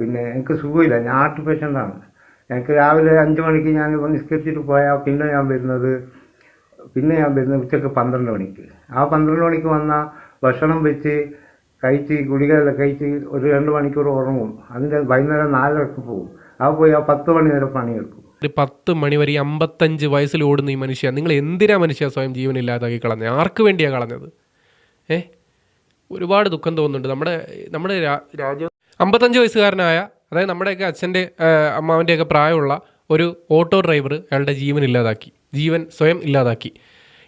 പിന്നെ എനിക്ക് സുഖമില്ല. ഞാൻ ഹാർട്ട് പേഷ്യന്റാണ് എനിക്ക് രാവിലെ അഞ്ച് മണിക്ക് ഞാൻ നിസ്കരിച്ചിട്ട് പോയാൽ പിന്നെ ഞാൻ വരുന്നത് പിന്നെ ഞാൻ വരുന്നത് ഉച്ചയ്ക്ക് പന്ത്രണ്ട് മണിക്ക്. ആ പന്ത്രണ്ട് മണിക്ക് വന്ന ഭക്ഷണം വെച്ച് കഴിച്ച് ഗുളികയെല്ലാം കഴിച്ച് ഒരു രണ്ട് മണിക്കൂർ ഉറങ്ങും. അതിന്റെ വൈകുന്നേരം നാലരക്ക് പോകും ആ പോയി ആ പത്ത് മണി വരെ പണിയെടുക്കും. ഒരു പത്ത് മണി വരെ അമ്പത്തഞ്ച് വയസ്സിൽ ഓടുന്ന ഈ മനുഷ്യ നിങ്ങൾ എന്തിനാ മനുഷ്യ സ്വയം ജീവൻ ഇല്ലാതാക്കി കളഞ്ഞത്? ആർക്ക് വേണ്ടിയാണ് കളഞ്ഞത്? ഏ? ഒരുപാട് ദുഃഖം തോന്നുന്നുണ്ട്. നമ്മുടെ നമ്മുടെ രാജ്യം അമ്പത്തഞ്ച് വയസ്സുകാരനായ അതായത് നമ്മുടെയൊക്കെ അച്ഛന്റെ അമ്മാവന്റെയൊക്കെ പ്രായമുള്ള ഒരു ഓട്ടോ ഡ്രൈവർ അയാളുടെ ജീവൻ ഇല്ലാതാക്കി. ജീവൻ സ്വയം ഇല്ലാതാക്കി.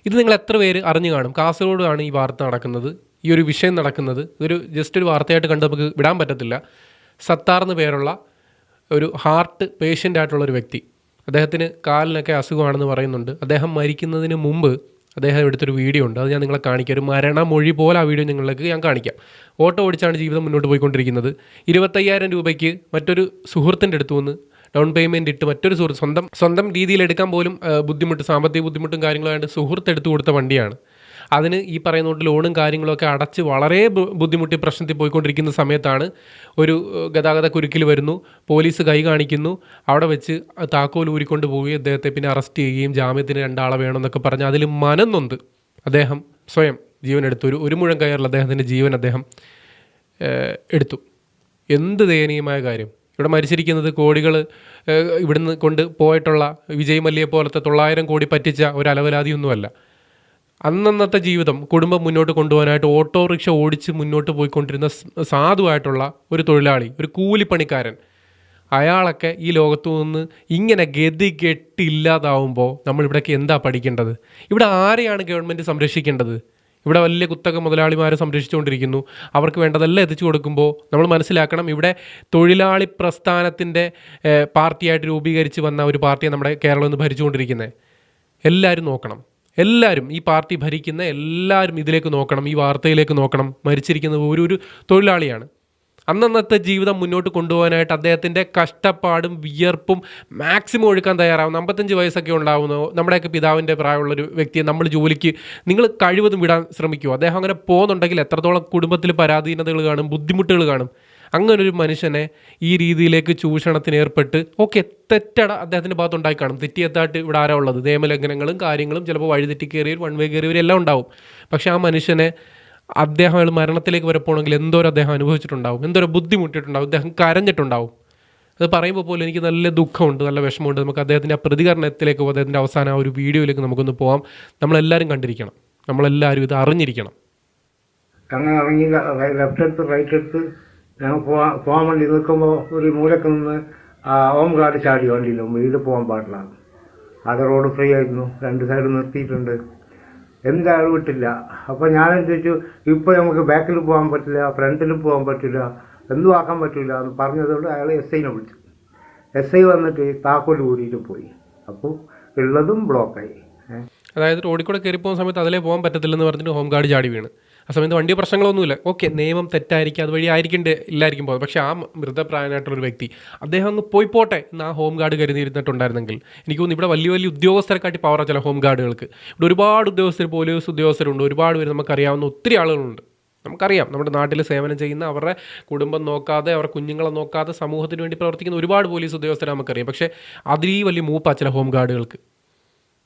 ഇത് നിങ്ങൾ എത്ര പേര് അറിഞ്ഞു കാണും? കാസർഗോഡാണ് ഈ വാർത്ത നടക്കുന്നത്. ഈ ഒരു വിഷയം നടക്കുന്നത്. ഇതൊരു ജസ്റ്റ് ഒരു വാർത്തയായിട്ട് കണ്ട് നമുക്ക് വിടാൻ പറ്റത്തില്ല. സത്താർ എന്ന് പേരുള്ള ഒരു ഹാർട്ട് പേഷ്യന്റ് ആയിട്ടുള്ള ഒരു വ്യക്തി. അദ്ദേഹത്തിന് കാലിനൊക്കെ അസുഖമാണെന്ന് പറയുന്നുണ്ട്. അദ്ദേഹം മരിക്കുന്നതിന് മുമ്പ് അദ്ദേഹം എടുത്തൊരു വീഡിയോ ഉണ്ട്. അത് ഞാൻ നിങ്ങളെ കാണിക്കാം. ഒരു മരണമൊഴി പോലെ ആ വീഡിയോ നിങ്ങൾക്ക് ഞാൻ കാണിക്കാം. ഓട്ടോ ഓടിച്ചാണ് ജീവിതം മുന്നോട്ട് പോയിക്കൊണ്ടിരിക്കുന്നത്. ഇരുപത്തയ്യായിരം രൂപയ്ക്ക് മറ്റൊരു സുഹൃത്തിന്റെ അടുത്തു നിന്ന് ഡൗൺ പേയ്മെന്റ് ഇട്ട് മറ്റൊരു സുഹൃത്ത് സ്വന്തം സ്വന്തം രീതിയിൽ എടുക്കാൻ പോലും ബുദ്ധിമുട്ട് സാമ്പത്തിക ബുദ്ധിമുട്ടും കാര്യങ്ങളുമായിട്ട് സുഹൃത്ത് എടുത്തു കൊടുത്ത വണ്ടിയാണ്. അതിന് ഈ പറയുന്ന കൊണ്ട് ലോണും കാര്യങ്ങളൊക്കെ അടച്ച് വളരെ ബുദ്ധിമുട്ടി പ്രശ്നത്തിൽ പോയിക്കൊണ്ടിരിക്കുന്ന സമയത്താണ് ഒരു ഗതാഗത കുരുക്കിൽ വരുന്നു. പോലീസ് കൈ കാണിക്കുന്നു. അവിടെ വെച്ച് താക്കോൽ ഊരിക്കൊണ്ട് പോവുകയും അദ്ദേഹത്തെ പിന്നെ അറസ്റ്റ് ചെയ്യുകയും ജാമ്യത്തിന് രണ്ടാളെ വേണമെന്നൊക്കെ പറഞ്ഞ് അതിൽ മനന്നൊന്ത് അദ്ദേഹം സ്വയം ജീവൻ എടുത്തു ഒരു ഒരു മുഴം കയറിൽ അദ്ദേഹത്തിന്റെ ജീവൻ അദ്ദേഹം എടുത്തു. എന്ത് ദയനീയമായ കാര്യം. ഇവിടെ മരിച്ചിരിക്കുന്നത് കോടികൾ ഇവിടുന്ന് കൊണ്ട് പോയിട്ടുള്ള വിജയ് മല്യയെ പോലത്തെ തൊള്ളായിരം കോടി പറ്റിച്ച ഒരു അലവലാതിയൊന്നുമല്ല അന്നന്നത്തെ ജീവിതം കുടുംബം മുന്നോട്ട് കൊണ്ടുപോകാനായിട്ട് ഓട്ടോറിക്ഷ ഓടിച്ച് മുന്നോട്ട് പോയിക്കൊണ്ടിരുന്ന സാധുവായിട്ടുള്ള ഒരു തൊഴിലാളി ഒരു കൂലിപ്പണിക്കാരൻ. അയാളൊക്കെ ഈ ലോകത്തു നിന്ന് ഇങ്ങനെ ഗതി കെട്ടില്ലാതാവുമ്പോൾ നമ്മൾ ഇവിടേക്ക് എന്താ പഠിക്കേണ്ടത്? ഇവിടെ ആരെയാണ് ഗവൺമെന്റ് സംരക്ഷിക്കേണ്ടത്? ഇവിടെ വലിയ കുത്തക മുതലാളിമാരെ സംരക്ഷിച്ചുകൊണ്ടിരിക്കുന്നു. അവർക്ക് വേണ്ടതെല്ലാം എത്തിച്ചു കൊടുക്കുമ്പോൾ നമ്മൾ മനസ്സിലാക്കണം ഇവിടെ തൊഴിലാളി പ്രസ്ഥാനത്തിന്റെ പാർട്ടിയായിട്ട് രൂപീകരിച്ച് വന്ന ഒരു പാർട്ടിയെ നമ്മുടെ കേരളം ഇന്ന് ഭരിച്ചുകൊണ്ടിരിക്കുന്നത്. എല്ലാവരും നോക്കണം. എല്ലാവരും ഈ പാർട്ടി ഭരിക്കുന്ന എല്ലാവരും ഇതിലേക്ക് നോക്കണം ഈ വാർത്തയിലേക്ക് നോക്കണം. മരിച്ചിരിക്കുന്നത് ഒരു ഒരു തൊഴിലാളിയാണ്. അന്നന്നത്തെ ജീവിതം മുന്നോട്ട് കൊണ്ടുപോകാനായിട്ട് അദ്ദേഹത്തിന്റെ കഷ്ടപ്പാടും വിയർപ്പും മാക്സിമം ഒഴുക്കാൻ തയ്യാറാവുന്ന അമ്പത്തഞ്ച് വയസ്സൊക്കെ ഉണ്ടാവുന്നു. നമ്മുടെയൊക്കെ പിതാവിന്റെ പ്രായമുള്ളൊരു വ്യക്തിയെ നമ്മൾ ജോലിക്ക് നിങ്ങൾ കഴിവതും വിടാൻ ശ്രമിക്കുമോ അദ്ദേഹം അങ്ങനെ പോകുന്നുണ്ടെങ്കിൽ എത്രത്തോളം കുടുംബത്തിൽ പരാധീനതകൾ കാണും ബുദ്ധിമുട്ടുകൾ കാണും. അങ്ങനൊരു മനുഷ്യനെ ഈ രീതിയിലേക്ക് ചൂഷണത്തിന് ഏർപ്പെട്ട് ഓക്കെ തെറ്റട അദ്ദേഹത്തിന്റെ ഭാഗത്ത് ഉണ്ടായി കാണും. തെറ്റിയെത്തായിട്ട് ഇവിടെ ആരാ ഉള്ളത്? നിയമലംഘനങ്ങളും കാര്യങ്ങളും ചിലപ്പോൾ വഴിതെറ്റി കയറിയവർ വൺവേ കയറിയവർ എല്ലാം ഉണ്ടാവും. പക്ഷേ ആ മനുഷ്യനെ അദ്ദേഹം അയാൾ മരണത്തിലേക്ക് വരെ എന്തോരം അദ്ദേഹം അനുഭവിച്ചിട്ടുണ്ടാവും? എന്തോരം ബുദ്ധിമുട്ടിയിട്ടുണ്ടാവും? അദ്ദേഹം കരഞ്ഞിട്ടുണ്ടാവും. അത് പറയുമ്പോൾ പോലും എനിക്ക് നല്ല ദുഃഖമുണ്ട് നല്ല വിഷമമുണ്ട്. നമുക്ക് അദ്ദേഹത്തിന്റെ ആ പ്രതികരണത്തിലേക്ക് അദ്ദേഹത്തിന്റെ അവസാനം ആ ഒരു വീഡിയോയിലേക്ക് നമുക്കൊന്ന് പോകാം നമ്മളെല്ലാവരും കണ്ടിരിക്കണം. നമ്മളെല്ലാവരും ഇത് അറിഞ്ഞിരിക്കണം. അങ്ങനെ ഇറങ്ങി ലെഫ്റ്റ് എടുത്ത് റൈറ്റ് എടുത്ത് ഞാൻ പോവാ പോകാൻ വേണ്ടി നിൽക്കുമ്പോൾ ഒരു മൂലക്ക് നിന്ന് ഹോം ഗാർഡ് ചാടി വണ്ടിയിൽ വീട് പോകാൻ പാടില്ല. അത് റോഡ് ഫ്രീ ആയിരുന്നു. രണ്ട് സൈഡ് നിർത്തിയിട്ടുണ്ട്. എന്തായാലും വിട്ടില്ല. അപ്പോൾ ഞാൻ ചോദിച്ചു ഇപ്പോൾ നമുക്ക് ബാക്കിൽ പോകാൻ പറ്റില്ല ഫ്രണ്ടിലും പോകാൻ പറ്റില്ല എന്തും ആക്കാൻ പറ്റില്ല എന്ന് പറഞ്ഞതുകൊണ്ട് അയാൾ എസ് ഐനെ വിളിച്ചു. എസ് ഐ വന്നിട്ട് താക്കോൽ കൂടിയിട്ട് പോയി. അപ്പോൾ ഉള്ളതും ബ്ലോക്കായി അതായത് റോഡിൽ കൂടെ കയറി പോകുന്ന സമയത്ത് അതിലേ പോകാൻ പറ്റത്തില്ലെന്ന് പറഞ്ഞിട്ട് ഹോം ഗാർഡ് ചാടി വീണ്. ആ സമയത്ത് വണ്ടി പ്രശ്നങ്ങളൊന്നുമില്ല. ഓക്കെ നിയമം തെറ്റായിരിക്കും അതുവഴി ആയിരിക്കണ്ടേ ഇല്ലായിരിക്കും പോകുന്നത് പക്ഷേ ആ മൃതപ്രായനായിട്ടുള്ളൊരു വ്യക്തി അദ്ദേഹം അങ്ങ് പോയി പോട്ടെ എന്ന് ആ ഹോം ഗാർഡ് കരുതിയിരുന്നിട്ടുണ്ടായിരുന്നെങ്കിൽ എനിക്ക് തോന്നുന്നു ഇവിടെ വലിയ വലിയ ഉദ്യോഗസ്ഥരെ കാട്ടി പവറാ ചില ഹോം ഗാർഡുകൾക്ക്. ഇവിടെ ഒരുപാട് ഉദ്യോഗസ്ഥർ പോലീസ് ഉദ്യോഗസ്ഥരുണ്ട് ഒരുപാട് പേര് നമുക്കറിയാവുന്ന ഒത്തിരി ആളുകളുണ്ട്. നമുക്കറിയാം നമ്മുടെ നാട്ടിൽ സേവനം ചെയ്യുന്ന അവരുടെ കുടുംബം നോക്കാതെ അവരുടെ കുഞ്ഞുങ്ങളെ നോക്കാതെ സമൂഹത്തിന് വേണ്ടി പ്രവർത്തിക്കുന്ന ഒരുപാട് പോലീസ് ഉദ്യോഗസ്ഥരെ നമുക്കറിയാം. പക്ഷേ അതിലീ വലിയ മൂപ്പാ ചില ഹോം ഗാർഡുകൾക്ക്.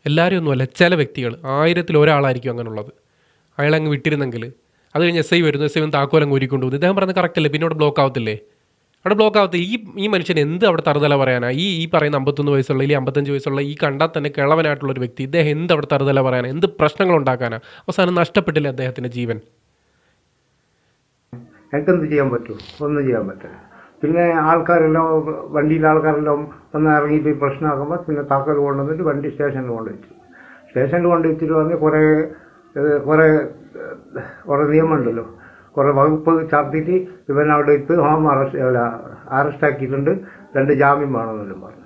എല്ലാവരും ഒന്നുമല്ല ചില വ്യക്തികൾ ആയിരത്തിൽ ഒരാളായിരിക്കും അങ്ങനെയുള്ളത് അയാളങ്ങ് വിട്ടിരുന്നെങ്കിൽ. അത് കഴിഞ്ഞ് എസ് ഐ വരുന്നു. എസ് ഐ വന്ന് താക്കോലം കോരിക്കൊണ്ട് പോകുന്നു. ഇദ്ദേഹം പറഞ്ഞത് കറക്റ്റ് അല്ലേ? പിന്നെ അവിടെ ബ്ലോക്ക് ആവത്തില്ലേ? അവിടെ ബ്ലോക്ക് ആവത്തില്ല? ഈ ഈ മനുഷ്യൻ എന്ത് അവിടെ തറുതല പറയാനാ? ഈ ഈ പറയുന്ന അമ്പത്തൊന്ന് വയസ്സുള്ള ഈ അമ്പത്തഞ്ച് വയസ്സുള്ള ഈ കണ്ടാൽ തന്നെ കിളവനായിട്ടുള്ള ഒരു വ്യക്തി ഇദ്ദേഹം എന്ത് അവിടെ തറുതല പറയാനാ? എന്ത് പ്രശ്നങ്ങൾ ഉണ്ടാക്കാനാ? അവസാനം നഷ്ടപ്പെട്ടില്ല അദ്ദേഹത്തിന്റെ ജീവൻ. എനിക്കെന്ത് ചെയ്യാൻ പറ്റും? ഒന്നും ചെയ്യാൻ പറ്റില്ല. പിന്നെ ആൾക്കാരെല്ലാം വണ്ടിയിലെ ആൾക്കാരെല്ലാം വന്ന് ഇറങ്ങിയിട്ട് പ്രശ്നമാക്കുമ്പോൾ പിന്നെ താക്കോൽ കൊണ്ടുവന്നിട്ട് വണ്ടി സ്റ്റേഷനിൽ കൊണ്ടുവച്ചു. സ്റ്റേഷനിൽ കൊണ്ടുവച്ചിട്ട് വന്ന് കുറേ കുറേ കുറേ നിയമമുണ്ടല്ലോ. കുറേ വകുപ്പ് ചാർത്തിയിട്ട് ഇവൻ അവിടെ ഇട്ട് ഹോം അറസ്റ്റ് അല്ല അറസ്റ്റ് ആക്കിയിട്ടുണ്ട്. രണ്ട് ജാമ്യം വേണമെന്നെല്ലാം പറഞ്ഞു.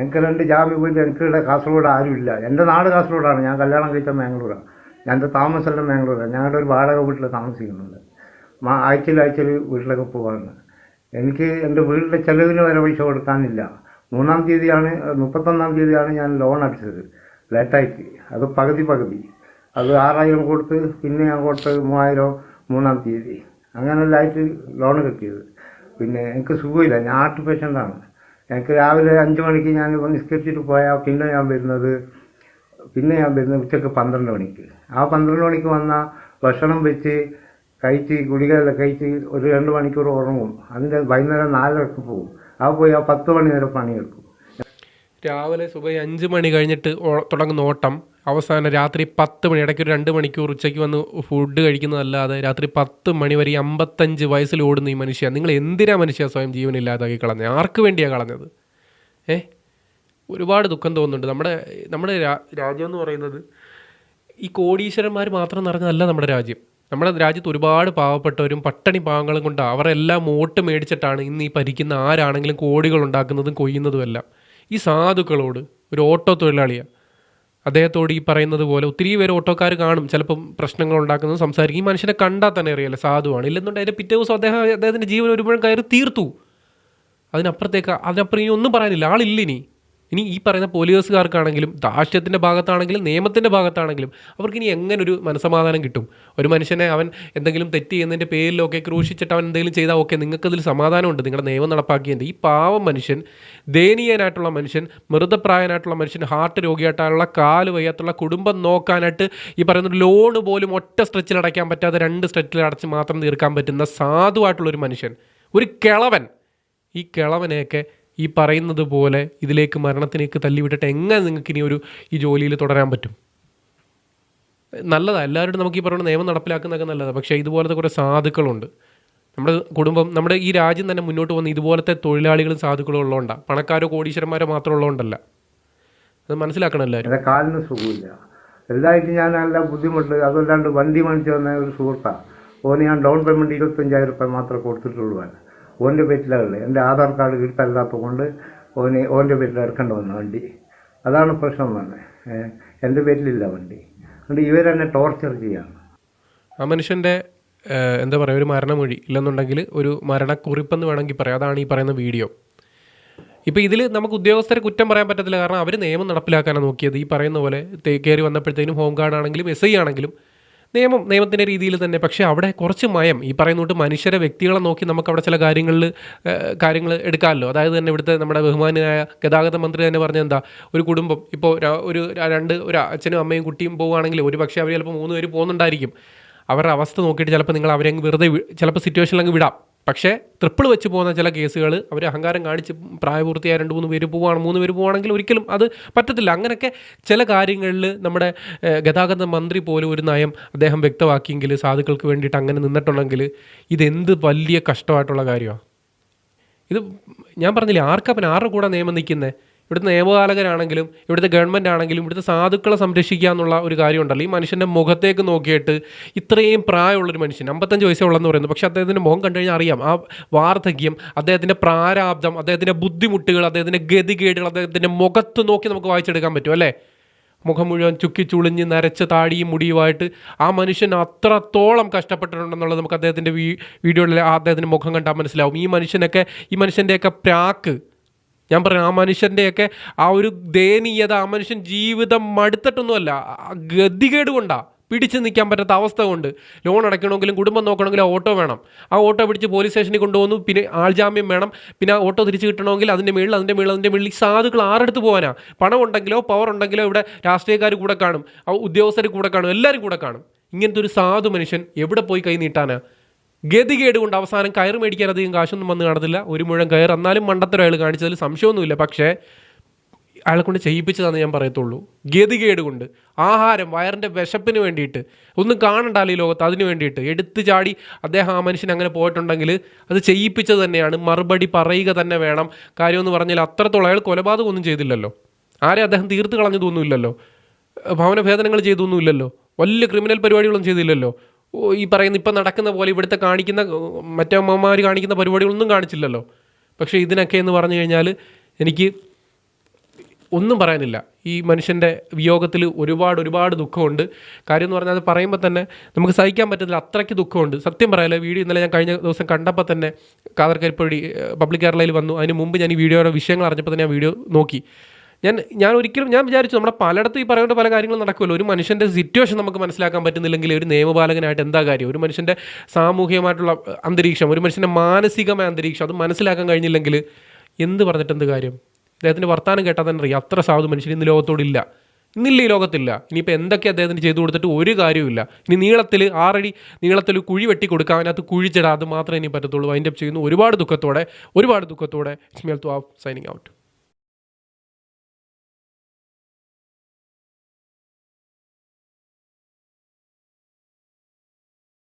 എനിക്ക് രണ്ട് ജാമ്യം പോയിട്ട് എനിക്ക് ഇവിടെ കാസർഗോഡ് ആരുമില്ല. എന്റെ നാട് കാസർഗോഡാണ്. ഞാൻ കല്യാണം കഴിച്ച ബാംഗ്ലൂരാണ് ഞാൻ എന്റെ താമസമെല്ലാം ബാംഗ്ലൂരാണ് ഞങ്ങളുടെ ഒരു വാടക വീട്ടിൽ താമസിക്കുന്നുണ്ട്. ആഴ്ചയിൽ ആഴ്ചയിൽ വീട്ടിലൊക്കെ പോകാറുണ്ട് എനിക്ക് എന്റെ വീടിന്റെ ചെലവിന് വരെ പൈസ കൊടുക്കാനില്ല. മൂന്നാം തീയതിയാണ് മുപ്പത്തൊന്നാം തീയതിയാണ് ഞാൻ ലോൺ അടിച്ചത്. ലേറ്റായിട്ട് അത് പകുതി പകുതി. അത് ആറായിരം കൊടുത്ത് പിന്നെ അങ്ങോട്ട് മൂവായിരം മൂന്നാം തീയതി. അങ്ങനെല്ലായിട്ട് ലോൺ കിട്ടിയത്. പിന്നെ എനിക്ക് സുഖമില്ല. ഞാൻ ആർട്ട് പേഷ്യന്റാണ് എനിക്ക് രാവിലെ അഞ്ച് മണിക്ക് ഞാൻ നിസ്കരിച്ചിട്ട് പോയാൽ പിന്നെ ഞാൻ വരുന്നത് പിന്നെ ഞാൻ വരുന്നത് ഉച്ചയ്ക്ക് പന്ത്രണ്ട് മണിക്ക്. ആ പന്ത്രണ്ട് മണിക്ക് വന്നാൽ ഭക്ഷണം വെച്ച് കഴിച്ച് ഗുളികയെല്ലാം കഴിച്ച് ഒരു രണ്ട് മണിക്കൂർ ഉറങ്ങും. അതിന്റെ വൈകുന്നേരം നാലരക്ക് പോകും ആ പോയി ആ പത്ത് മണി വരെ പണിയെടുക്കും. രാവിലെ സുബൈ അഞ്ച് മണി കഴിഞ്ഞിട്ട് തുടങ്ങുന്ന ഓട്ടം. അവസാനം രാത്രി പത്ത് മണി ഇടയ്ക്ക് ഒരു രണ്ട് മണിക്കൂർ ഉച്ചയ്ക്ക് വന്ന് ഫുഡ് കഴിക്കുന്നതല്ലാതെ രാത്രി പത്ത് മണി വരെ അമ്പത്തഞ്ച് വയസ്സിൽ ഓടുന്ന ഈ മനുഷ്യ നിങ്ങൾ എന്തിനാ മനുഷ്യ സ്വയം ജീവനില്ലാതാക്കി കളഞ്ഞത്? ആർക്ക് വേണ്ടിയാണ് കളഞ്ഞത്? ഏ? ഒരുപാട് ദുഃഖം തോന്നുന്നുണ്ട്. നമ്മുടെ നമ്മുടെ രാജ്യം എന്ന് പറയുന്നത് ഈ കോടീശ്വരന്മാർ മാത്രം നിറഞ്ഞതല്ല നമ്മുടെ രാജ്യം. നമ്മുടെ രാജ്യത്ത് ഒരുപാട് പാവപ്പെട്ടവരും പട്ടണി പാവങ്ങളും കൊണ്ട് അവരെല്ലാം വോട്ട് മേടിച്ചിട്ടാണ് ഇന്ന് ഈ ഭരിക്കുന്ന ആരാണെങ്കിലും കോടികൾ ഉണ്ടാക്കുന്നതും കൊയ്യുന്നതുമെല്ലാം. ഈ സാധുക്കളോട് ഒരു ഓട്ടോ തൊഴിലാളിയാണ്. അദ്ദേഹത്തോട് ഈ പറയുന്നത് പോലെ ഒത്തിരി പേര് ഓട്ടോക്കാർ കാണും. ചിലപ്പം പ്രശ്നങ്ങൾ ഉണ്ടാക്കുന്നത് സംസാരിക്കും. ഈ മനുഷ്യനെ കണ്ടാൽ തന്നെ അറിയില്ല സാധുവാണ്. ഇല്ലെന്നുണ്ടെങ്കിൽ അതിന്റെ പിറ്റേ ദിവസം അദ്ദേഹം അദ്ദേഹത്തിന്റെ ജീവൻ ഒരുപാട് കയറി തീർത്തു. അതിനപ്പുറത്തേക്ക് അതിനപ്പുറം ഇനി ഒന്നും പറയാനില്ല. ആളില്ല ഇനി. ഇനി ഈ പറയുന്ന പോലീസുകാർക്കാണെങ്കിലും ദാഷ്ട്യത്തിന്റെ ഭാഗത്താണെങ്കിലും നിയമത്തിന്റെ ഭാഗത്താണെങ്കിലും അവർക്ക് ഇനി എങ്ങനെ ഒരു മനസമാധാനം കിട്ടും? ഒരു മനുഷ്യനെ അവൻ എന്തെങ്കിലും തെറ്റ് ചെയ്യുന്നതിന്റെ പേരിലൊക്കെ ക്രൂശിച്ചിട്ട് അവൻ എന്തെങ്കിലും ചെയ്താൽ ഓക്കെ നിങ്ങൾക്കതിൽ സമാധാനമുണ്ട്. നിങ്ങളുടെ നിയമം നടപ്പാക്കിയതിന്റെ ഈ പാവം മനുഷ്യൻ ദയനീയനായിട്ടുള്ള മനുഷ്യൻ മൃതപ്രായനായിട്ടുള്ള മനുഷ്യൻ ഹാർട്ട് രോഗിയായിട്ടുള്ള കാൽ വയ്യാത്തുള്ള കുടുംബം നോക്കാനായിട്ട് ഈ പറയുന്ന ലോൺ പോലും ഒറ്റ സ്ട്രെച്ചിൽ അടയ്ക്കാൻ പറ്റാതെ രണ്ട് സ്ട്രെച്ചിൽ അടച്ച് മാത്രം തീർക്കാൻ പറ്റുന്ന സാധുവായിട്ടുള്ളൊരു മനുഷ്യൻ. ഒരു കിളവൻ. ഈ കിളവനെയൊക്കെ ഈ പറയുന്നത് പോലെ ഇതിലേക്ക് മരണത്തിലേക്ക് തല്ലിവിട്ടിട്ട് എങ്ങനെ നിങ്ങൾക്ക് ഇനി ഒരു ഈ ജോലിയിൽ തുടരാൻ പറ്റും? നല്ലതാണ് എല്ലാവരോടും നമുക്ക് ഈ പറയുന്ന നിയമം നടപ്പിലാക്കുന്നതൊക്കെ നല്ലതാണ് പക്ഷേ ഇതുപോലത്തെ കുറേ സാധുക്കളുണ്ട്. നമ്മുടെ കുടുംബം നമ്മുടെ ഈ രാജ്യം തന്നെ മുന്നോട്ട് പോകുന്ന ഇതുപോലത്തെ തൊഴിലാളികളും സാധുക്കളും ഉള്ളതുകൊണ്ടാണ് പണക്കാരോ കോടീശ്വരന്മാരോ മാത്രം ഉള്ളതുകൊണ്ടല്ല. അത് മനസ്സിലാക്കണം എല്ലാവരും. കാലിന് സുഖമില്ല. എല്ലായിട്ട് ഞാൻ നല്ല ബുദ്ധിമുട്ട് അതല്ലാണ്ട് വണ്ടി വാങ്ങിച്ചു വന്ന ഒരു സുഹൃത്താണ് ഓന് ഞാൻ ഡൗൺ പേയ്മെന്റ് ഇരുപത്തഞ്ചായിരം രൂപ മാത്രമേ കൊടുത്തിട്ടുള്ളൂ ഓന്റെ പേരിലാണ് എന്റെ ആധാർ കാർഡ് കിട്ടല്ലാത്തത് കൊണ്ട് ഓന് ഓന്റെ പേരിൽ എടുക്കേണ്ട വന്നു വണ്ടി. അതാണ് പ്രശ്നം തന്നെ എന്റെ പേരിലില്ല വണ്ടി. അതുകൊണ്ട് ഇവരെന്നെ ടോർച്ചർ ചെയ്യാണ്. ആ മനുഷ്യന്റെ എന്താ പറയുക ഒരു മരണമൊഴി ഇല്ലെന്നുണ്ടെങ്കിൽ ഒരു മരണക്കുറിപ്പെന്ന് വേണമെങ്കിൽ പറയാം. അതാണ് ഈ പറയുന്ന വീഡിയോ. ഇപ്പോൾ ഇതിൽ നമുക്ക് ഉദ്യോഗസ്ഥരെ കുറ്റം പറയാൻ പറ്റത്തില്ല. കാരണം അവർ നിയമം നടപ്പിലാക്കാനാണ് നോക്കിയത്. ഈ പറയുന്ന പോലെ കയറി വന്നപ്പോഴത്തേനും ഹോം ഗാർഡ് ആണെങ്കിലും എസ് ഐ ആണെങ്കിലും നിയമം നിയമത്തിന്റെ രീതിയിൽ തന്നെ. പക്ഷേ അവിടെ കുറച്ച് മയം. ഈ പറയുന്നോട്ട് മനുഷ്യരെ വ്യക്തികളെ നോക്കി നമുക്ക് അവിടെ ചില കാര്യങ്ങളിൽ കാര്യങ്ങൾ എടുക്കാമല്ലോ. അതായത് തന്നെ ഇവിടുത്തെ നമ്മുടെ ബഹുമാനായ ഗതാഗത മന്ത്രി തന്നെ പറഞ്ഞ എന്താ? ഒരു കുടുംബം. ഇപ്പോൾ ഒരു രണ്ട് ഒരു അച്ഛനും അമ്മയും കുട്ടിയും പോവുകയാണെങ്കിൽ ഒരു പക്ഷേ അവർ ചിലപ്പോൾ മൂന്ന് പേര് പോകുന്നുണ്ടായിരിക്കും. അവരുടെ അവസ്ഥ നോക്കിയിട്ട് ചിലപ്പോൾ നിങ്ങൾ അവരെ വെറുതെ ചിലപ്പോൾ സിറ്റുവേഷനിൽ അങ്ങ് വിടാം. പക്ഷേ ട്രിപ്പിൾ വെച്ച് പോകുന്ന ചില കേസുകൾ അവർ അഹങ്കാരം കാണിച്ച് പ്രായപൂർത്തിയായ രണ്ട് മൂന്ന് പേര് പോവുകയാണ് മൂന്ന് പേര് പോവുകയാണെങ്കിൽ ഒരിക്കലും അത് പറ്റത്തില്ല. അങ്ങനെയൊക്കെ ചില കാര്യങ്ങളിൽ നമ്മുടെ ഗതാഗത മന്ത്രി പോലും ഒരു നയം അദ്ദേഹം വ്യക്തമാക്കിയെങ്കിൽ സാധുക്കൾക്ക് വേണ്ടിയിട്ട് അങ്ങനെ നിന്നിട്ടുണ്ടെങ്കിൽ ഇതെന്ത് വലിയ കഷ്ടമായിട്ടുള്ള കാര്യമാണ് ഇത് ഞാൻ പറഞ്ഞില്ലേ ആർക്കപ്പൻ ആരുടെ കൂടെ നിയമം നിൽക്കുന്നത് ഇവിടുത്തെ നിയമപാലകരാണെങ്കിലും ഇവിടുത്തെ ഗവൺമെന്റ് ആണെങ്കിലും ഇവിടുത്തെ സാധുക്കളെ സംരക്ഷിക്കുക എന്നുള്ള ഒരു കാര്യമുണ്ടല്ലോ. ഈ മനുഷ്യന്റെ മുഖത്തേക്ക് നോക്കിയിട്ട് ഇത്രയും പ്രായമുള്ളൊരു മനുഷ്യൻ അമ്പത്തഞ്ച് വയസ്സേ ഉള്ളെന്ന് പറയുന്നു. പക്ഷേ അദ്ദേഹത്തിന്റെ മുഖം കണ്ടു കഴിഞ്ഞാൽ അറിയാം ആ വാർദ്ധക്യം അദ്ദേഹത്തിന്റെ പ്രാരാബ്ദം അദ്ദേഹത്തിന്റെ ബുദ്ധിമുട്ടുകൾ അദ്ദേഹത്തിന്റെ ഗതികേടുകൾ അദ്ദേഹത്തിന്റെ മുഖത്ത് നോക്കി നമുക്ക് വായിച്ചെടുക്കാൻ പറ്റും അല്ലേ? മുഖം മുഴുവൻ ചുക്കി ചുളിഞ്ഞ് നരച്ച താടിയും മുടിയുമായിട്ട് ആ മനുഷ്യൻ അത്രത്തോളം കഷ്ടപ്പെട്ടിട്ടുണ്ടെന്നുള്ളത് നമുക്ക് അദ്ദേഹത്തിന്റെ വീ വീഡിയോയിൽ അദ്ദേഹത്തിന്റെ മുഖം കണ്ടാൽ മനസ്സിലാവും. ഈ മനുഷ്യനൊക്കെ ഈ മനുഷ്യന്റെയൊക്കെ പ്രാക്ക് ഞാൻ പറയാം ആ മനുഷ്യന്റെയൊക്കെ ആ ഒരു ദയനീയത ആ മനുഷ്യൻ ജീവിതം മടുത്തിട്ടൊന്നുമല്ല. ഗതികേട് കൊണ്ടാണ് പിടിച്ച് നിൽക്കാൻ പറ്റാത്ത അവസ്ഥ കൊണ്ട് ലോൺ അടയ്ക്കണമെങ്കിലും കുടുംബം നോക്കണമെങ്കിലും ഓട്ടോ വേണം. ആ ഓട്ടോ പിടിച്ച് പോലീസ് സ്റ്റേഷനിൽ കൊണ്ടുപോകുന്നു പിന്നെ ആൾജാമ്യം വേണം. പിന്നെ ആ ഓട്ടോ തിരിച്ച് കിട്ടണമെങ്കിൽ അതിന്റെ മേളിൽ അതിന്റെ മേളിൽ അതിന്റെ മേളിൽ സാധുക്കൾ ആരെടുത്ത് പോകാനാ പണം ഉണ്ടെങ്കിലോ പവർ ഉണ്ടെങ്കിലോ ഇവിടെ രാഷ്ട്രീയക്കാർ കൂടെ കാണും. ആ ഉദ്യോഗസ്ഥർ കൂടെ കാണും. എല്ലാവരും കൂടെ കാണും. ഇങ്ങനത്തെ ഒരു സാധു മനുഷ്യൻ എവിടെ പോയി കൈ നീട്ടാനാ? ഗതികേട് കൊണ്ട് അവസാനം കയർ മേടിക്കാൻ അധികം കാശൊന്നും വന്ന് കാണത്തില്ല. ഒരു മുഴം കയർ എന്നാലും മണ്ടത്തരം അയാൾ കാണിച്ചതിൽ സംശയമൊന്നുമില്ല. പക്ഷേ അയാളെ കൊണ്ട് ചെയ്യിപ്പിച്ചതാണെന്ന് ഞാൻ പറയത്തുള്ളൂ. ഗതികേട് കൊണ്ട് ആഹാരം വയറിന്റെ വിശപ്പിന് വേണ്ടിയിട്ട് ഒന്നും കാണണ്ടാലോ ഈ ലോകത്ത്? അതിന് വേണ്ടിയിട്ട് എടുത്തു ചാടി അദ്ദേഹം ആ മനുഷ്യൻ അങ്ങനെ പോയിട്ടുണ്ടെങ്കിൽ അത് ചെയ്യിപ്പിച്ചത് തന്നെയാണ്. മറുപടി പറയുക തന്നെ വേണം. കാര്യമെന്ന് പറഞ്ഞാൽ അത്രത്തോളം അയാൾ കൊലപാതകമൊന്നും ചെയ്തില്ലല്ലോ. ആരെ അദ്ദേഹം തീർത്ത് കളഞ്ഞതൊന്നുമില്ലല്ലോ. ഭവനഭേദനങ്ങൾ ചെയ്തൊന്നുമില്ലല്ലോ. വലിയ ക്രിമിനൽ പരിപാടികളൊന്നും ചെയ്തില്ലല്ലോ. ഈ പറയുന്ന ഇപ്പം നടക്കുന്ന പോലെ ഇവിടുത്തെ കാണിക്കുന്ന മറ്റേ അമ്മമാർ കാണിക്കുന്ന പരിപാടികളൊന്നും കാണിച്ചില്ലല്ലോ. പക്ഷേ ഇതിനൊക്കെ എന്ന് പറഞ്ഞു കഴിഞ്ഞാൽ എനിക്ക് ഒന്നും പറയാനില്ല. ഈ മനുഷ്യന്റെ വിയോഗത്തിൽ ഒരുപാട് ഒരുപാട് ദുഃഖമുണ്ട്. കാര്യം എന്ന് പറഞ്ഞാൽ അത് പറയുമ്പോൾ തന്നെ നമുക്ക് സഹിക്കാൻ പറ്റുന്നില്ല അത്രയ്ക്ക് ദുഃഖമുണ്ട്. സത്യം പറയാലോ വീഡിയോ ഇന്നലെ ഞാൻ കഴിഞ്ഞ ദിവസം കണ്ടപ്പോൾ തന്നെ കാതർ കരിപ്പടി പബ്ലിക് കേരളയിൽ വന്നു. അതിന് മുമ്പ് ഞാൻ ഈ വീഡിയോയുടെ വിഷയങ്ങൾ അറിഞ്ഞപ്പോൾ തന്നെ ഞാൻ വീഡിയോ നോക്കി. ഞാൻ ഞാൻ ഒരിക്കലും ഞാൻ വിചാരിച്ചു നമ്മുടെ പലയിടത്തും ഈ പറയേണ്ട പല കാര്യങ്ങളും നടക്കുമല്ലോ. ഒരു മനുഷ്യന്റെ സിറ്റുവേഷൻ നമുക്ക് മനസ്സിലാക്കാൻ പറ്റുന്നില്ലെങ്കിൽ ഒരു നിയമപാലകനായിട്ട് എന്താ കാര്യം? ഒരു മനുഷ്യന്റെ സാമൂഹികമായിട്ടുള്ള അന്തരീക്ഷം ഒരു മനുഷ്യന്റെ മാനസികമായ അന്തരീക്ഷം അത് മനസ്സിലാക്കാൻ കഴിഞ്ഞില്ലെങ്കിൽ എന്ത് പറഞ്ഞിട്ട് എന്ത് കാര്യം? അദ്ദേഹത്തിന്റെ വർത്താനം കേട്ടാൽ തന്നെ അറിയാം. അത്ര സാധു മനുഷ്യൻ ഇന്ന് ലോകത്തോടില്ല. ഇന്നില്ല ഈ ലോകത്തില്ല. ഇനിയിപ്പോൾ എന്തൊക്കെ അദ്ദേഹത്തിന് ചെയ്തു കൊടുത്തിട്ട് ഒരു കാര്യമില്ല ഇനി നീളത്തിൽ ആറടി നീളത്തിൽ കുഴി വെട്ടി കൊടുക്കുക അതിനകത്ത് കുഴിച്ചിടാം. അത് മാത്രമേ ഇനി പറ്റത്തുള്ളൂ. വൈൻഡപ്പ് ചെയ്യുന്നു. ഒരുപാട് ദുഃഖത്തോടെ ഒരുപാട് ദുഃഖത്തോടെ. ഇസ്മിയൽ ത്വാഫ് സൈനിങ് ഔട്ട്